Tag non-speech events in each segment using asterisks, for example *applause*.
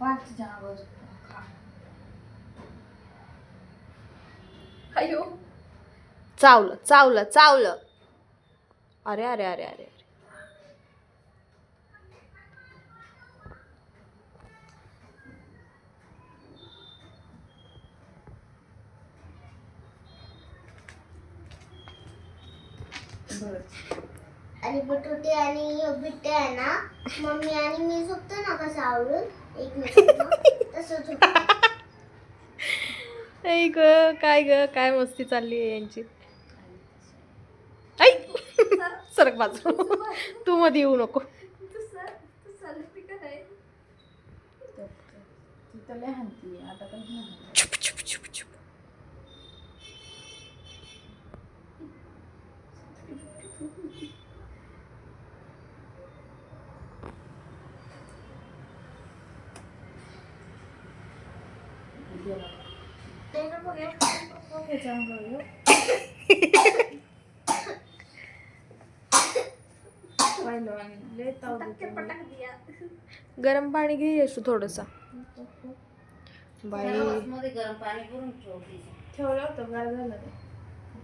पाठच्या आवाज अयो. चावलं चावलं चावलं. अरे अरे अरे अरे अरे. आणि बटुटे आणि बिट्टे आहे ना मम्मी आणि मी झोपतो ना कसं आवडून एक मिनिट झोपतो. ऐ ग काय ग काय मस्ती चालली आहे यांची. ऐ सरक बाजू तू मध्ये येऊ नको. छुप छुप छुप छुप त्याच्या अंगावर पाहिलं आणि लय ताव पटाके देते. पटाक दिया गरम पाणी घे येसू थोडसा. बाई. मध्ये गरम पाणी करून ठेवलं होतं बरं झालं ते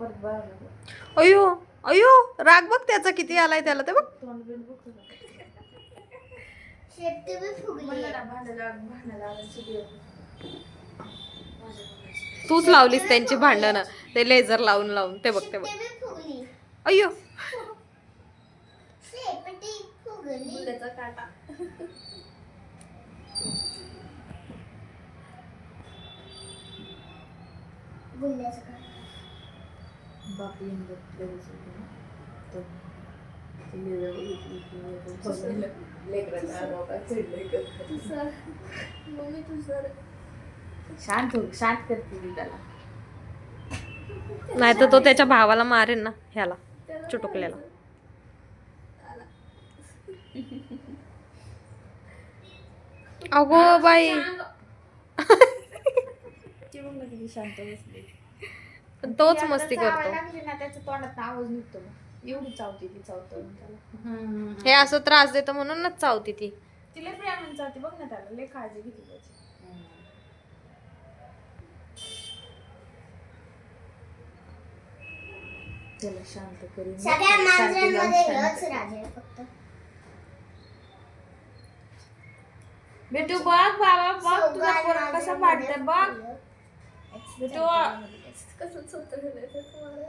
परत बरं झालं अयो अयो राग बघ त्याचा किती आलाय त्याला ते बघ. तोंड बिंड बघ तुझं. शेपटी बी फुगली. म्हणलं ना तूच लावलीस त्यांची भांडणं. ते लेझर लावून लावून. ते बघ ते बघ. अय्यो. बी शांत हो शांत करते मी त्याला. नाही तर तो त्याच्या भावाला मारेन ना ह्याला चुटुकल्याला. अगो बाई. शांत बसली. तोच मस्ती करतो. लागली ना त्याच्या तोंडात आवाज निघतो. एवढी चावते ती चावतो त्याला. हे असं त्रास देतं म्हणूनच चावती ती. तिला प्रेमाने चावते बघ ना त्याला लय काळजी घेते त्याची. त्याला शांत करून सगळ्या मांजरांमध्ये शांत रच कर. राजा आहे फक्त. बेटू बघ बाबा बघ सगळ्या पोरगा कसा मांजरांमध्ये बघ. बेटू कसं स्वतः तुम्हाला.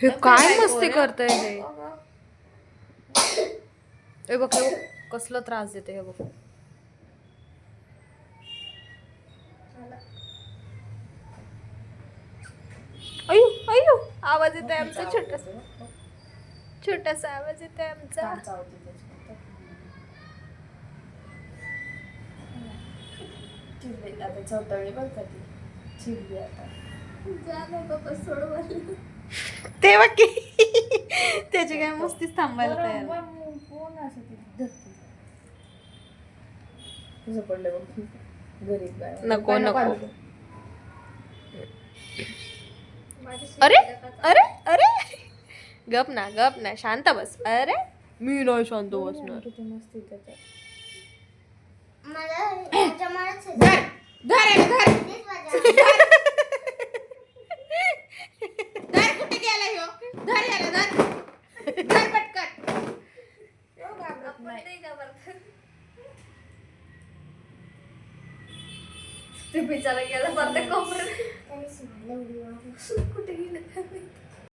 हे काय मस्ती करतय हे? हे बघ हे बघ, कसलं त्रास देते हे बघ अयो अयो आवाज येतोय आमचा? छोटासा. छोटासा आवाज येतोय आमचा? चिडली. आता चौथाळी बघ का ती. चिडली आता. जा ना बाबा ते त्याची काय मस्तीच थांबायला तयार बरं, मग कोण असं ती धरते? तुझं पडलं बघ. गरीब बाय नको, नको. आलं? माझी अरे अरे अरे. गप ना गप ना. शांत बस. अरे. मी नाही शांत बसणार. मला धर धर. धर. *laughs* *laughs* പിച്ചളയ്ക്കാതെ പത്തൊക്കെ കുട്ടികളുടെ